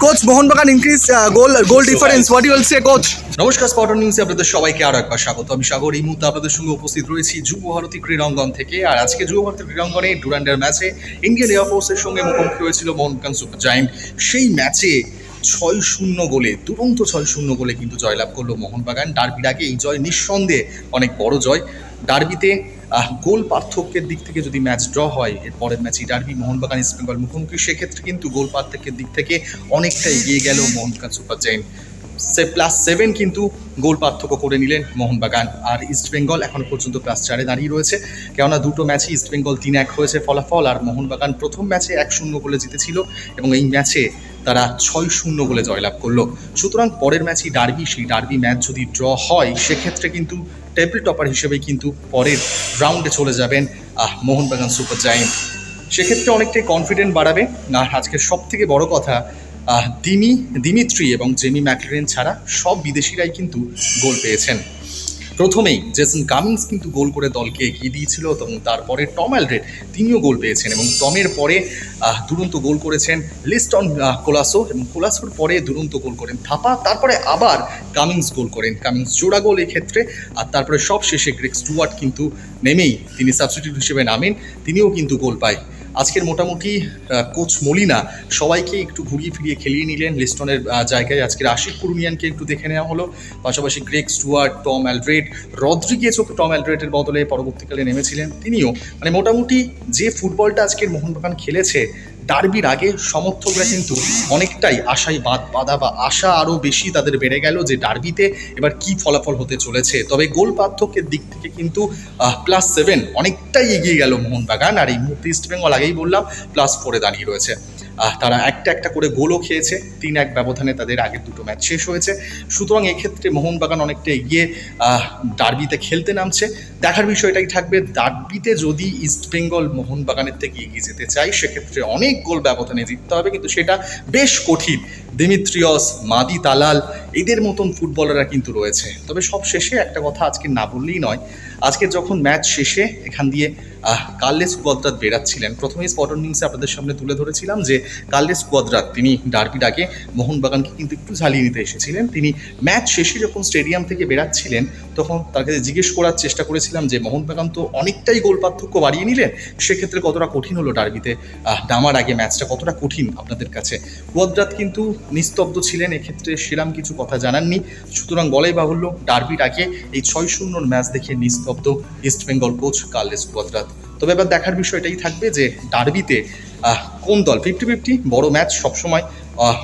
Bagan increase uh, goal goal difference. What you will say, coach? নমস্কার স্পটন নিউজে আপনাদের সবাইকে আরও একবার স্বাগত। আমি সাগর এই মুহূর্তে আপনাদের সঙ্গে উপস্থিত রয়েছি যুব ভারতী ক্রীড়াঙ্গন থেকে। আর আজকে যুব ভারতী ক্রীড়াঙ্গনে ডুরান্ডার ম্যাচে ইন্ডিয়ান এয়ারফোর্সের সঙ্গে মুখোমুখি হয়েছিল মোহনকান সুপার জায়েন্ট সেই ম্যাচে ছয় শূন্য গোলে দুরন্ত ছয় শূন্য গোলে কিন্তু জয়লাভ করল মোহনবাগান। ডার্বির আগে এই জয় নিঃসন্দেহে অনেক বড় জয়। ডার্বিতে গোল পার্থক্যের দিক থেকে যদি ম্যাচ ড্র হয় এর পরের ম্যাচে ডার্বি, মোহনবাগান, ইস্ট বেঙ্গল মুখোমুখি, সেক্ষেত্রে কিন্তু গোল পার্থক্যের দিক থেকে অনেকটা এগিয়ে গেল মোহনবাগান সুপার জায়েন্ট। সে প্লাস সেভেন কিন্তু গোল পার্থক্য করে নিলেন মোহনবাগান। আর ইস্ট বেঙ্গল এখনও পর্যন্ত প্লাস চারে দাঁড়িয়ে রয়েছে। কেননা দুটো ম্যাচে ইস্ট বেঙ্গল তিন এক হয়েছে ফলাফল, আর মোহনবাগান প্রথম ম্যাচে এক শূন্য গোলে জিতেছিল এবং এই ম্যাচে তারা ছয় শূন্য গোলে জয়লাভ করল। সুতরাং পরের ম্যাচই ডার্বি, সেই ডার্বি ম্যাচ যদি ড্র হয়, সেক্ষেত্রে কিন্তু টেবিল টপার হিসেবে কিন্তু পরের রাউন্ডে চলে যাবেন মোহনবাগান সুপার জায়েন্ট সেক্ষেত্রে অনেকটাই কনফিডেন্ট বাড়াবে। আর আজকের সব থেকে বড় কথা দিমি, দিমিত্রি এবং জেমি ম্যাকলেন ছাড়া সব বিদেশিরাই কিন্তু গোল পেয়েছেন। প্রথমেই জেসন কামিংস কিন্তু গোল করে দলকে এগিয়ে দিয়েছিল এবং তারপরে টম অ্যালড্রেড তিনিও গোল পেয়েছেন এবং টমের পরে দুরন্ত গোল করেছেন লিস্টন কোলাসো এবং কোলাসোর পরে দুরন্ত গোল করেন থাপা, তারপরে আবার কামিংস গোল করেন। কামিংস জোড়া গোল এক্ষেত্রে, আর তারপরে সব শেষে গ্রেক স্টুয়ার্ট কিন্তু নেমেই তিনি সাবস্টিটিউট হিসেবে নামেন, তিনিও কিন্তু গোল পায়। আজকের মোটামুটি কোচ মলিনা সবাইকে একটু ঘুরিয়ে ফিরিয়ে খেলিয়ে নিলেন লিস্টনের জায়গায়। আজকের আশিক কুরুনিয়ানকে একটু দেখে নেওয়া হলো। পাশাপাশি গ্রেক স্টুয়ার্ট, টম অ্যালড্রেড, রদ্রিগেজও টম অ্যালড্রেডের বদলে পরবর্তীকালে নেমেছিলেন তিনিও। মানে মোটামুটি যে ফুটবলটা আজকের মোহনবাগান খেলেছে ডার্বির আগে সমর্থকরা কিন্তু অনেকটাই আশায় বাদ বাধা বা আশা আরও বেশি তাদের বেড়ে গেল যে ডার্বিতে এবার কি ফলাফল হতে চলেছে। তবে গোল পার্থক্যের দিক থেকে কিন্তু প্লাস সেভেন অনেকটাই এগিয়ে গেল মোহনবাগান। আর এই মুহূর্তে ইস্টবেঙ্গল আগেই বললাম প্লাস ফোরে দাঁড়িয়ে রয়েছে। তারা একটা একটা করে গোলও খেয়েছে। তিন এক ব্যবধানে তাদের আগের দুটো ম্যাচ শেষ হয়েছে। সুতরাং এক্ষেত্রে মোহনবাগান অনেকটা এগিয়ে ডার্বিতে খেলতে নামছে। দেখার বিষয়টাই থাকবে, ডার্বিতে যদি ইস্টবেঙ্গল মোহনবাগানের থেকে এগিয়ে যেতে চাই সেক্ষেত্রে অনেক গোল ব্যবধানে জিততে হবে, কিন্তু সেটা বেশ কঠিন। দিমিত্রিয়স, মাদি তালাল এদের মতন ফুটবলাররা কিন্তু রয়েছে। তবে সব শেষে একটা কথা আজকে না বললেই নয়, আজকে যখন ম্যাচ শেষে এখান দিয়ে কার্লেস কুয়াদ্রাত বেরাচ্ছিলেন প্রথমেই স্পটন নিউজে আপনাদের সামনে তুলে ধরেছিলাম যে, কার্লেস কুয়াদ্রাত, তিনি ডার্বির আগে মোহনবাগানকে কিন্তু একটু ঝালিয়ে নিতে এসেছিলেন। তিনি ম্যাচ শেষে যখন স্টেডিয়াম থেকে বেরাচ্ছিলেন তখন তার কাছে জিজ্ঞেস করার চেষ্টা করেছিলাম যে, মোহনবাগান তো অনেকটাই গোল পার্থক্য বাড়িয়ে নিলেন, সেক্ষেত্রে কতটা কঠিন হলো ডার্বিতে নামার আগে ম্যাচটা কতটা কঠিন আপনাদের কাছে? কুয়াদ্রাত কিন্তু নিস্তব্ধ ছিলেন, এক্ষেত্রে সেরাম কিছু কথা জানাননি। সুতরাং বলাই বাহুল্য ডার্বির আগে এই ছয় শূন্যর ম্যাচ দেখে নিস্তব্ধ East Bengal coach Carles Cuadrat. তবে এবার দেখার বিষয়টাই থাকবে যে ডার্বিতে কোন দল? ফিফটি ফিফটি বড় ম্যাচ সবসময়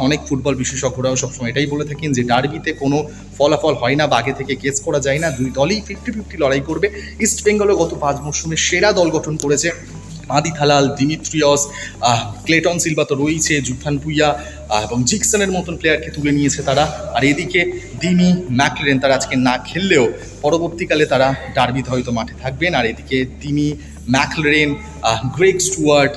অনেক ফুটবল বিশেষজ্ঞরাও সবসময় এটাই বলে থাকেন যে ডার্বিতে কোনো ফলাফল হয় না বা আগে থেকে কেস করা যায় না। দুই দলই ফিফটি ফিফটি লড়াই করবে। ইস্ট বেঙ্গলও গত পাঁচ মরশুমে সেরা দল গঠন করেছে। মাদি থালাল, দিমিত্রিয়স ক্লেটন সিলভা তো রয়েছে, জুথান পুইয়া এবং জিকসনের মতন প্লেয়ারকে তুলে নিয়েছে তারা। আর এদিকে দিমি ম্যাকলেন তারা আজকে না খেললেও পরবর্তীকালে তারা ডার্বিতে হয়তো মাঠে থাকবেন। আর এদিকে দিমি ম্যাকলেন গ্রেগ স্টুয়ার্ট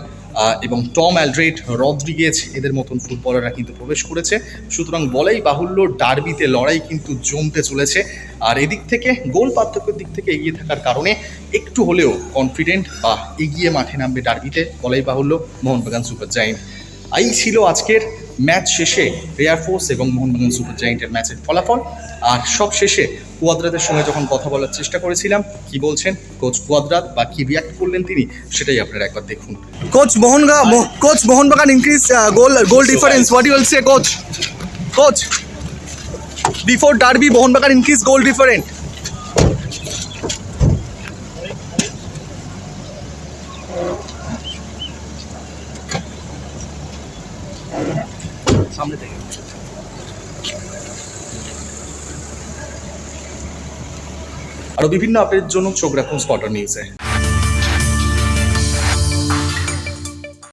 এবং টম অ্যালড্রেড রদ্রিগেজ এদের মতন ফুটবলাররা কিন্তু প্রবেশ করেছে। সুতরাং বলাই বাহুল্য ডার্বিতে লড়াই কিন্তু জমতে চলেছে। আর এদিক থেকে, গোল পার্থক্যের দিক থেকে এগিয়ে থাকার কারণে একটু হলেও কনফিডেন্ট বা এগিয়ে মাঠে নামবে ডার্বিতে, বলাই বাহুল্য মোহনবাগান সুপার জায়েন্ট। এই ছিল আজকের ম্যাচ শেষে এয়ার ফোর্স এবং মোহনবাগান সুপার জায়েন্টের ম্যাচের ফলাফল। আর সব শেষে কুয়াদ্রাতের সঙ্গে যখন কথা বলার চেষ্টা করেছিলাম কি বলছেন? কোচ কুয়াদ্রাত বা কি রিয়াক্ট করলেন তিনি সেটাই আপনারা একবার দেখুন। Coach মোহনগা coach Mohun Bagan increase goal goal difference what you will say coach coach before derby Mohun Bagan increase goal different আরও বিভিন্ন আপডেটের জন্য চোখ রাখুন স্পটার নিউজে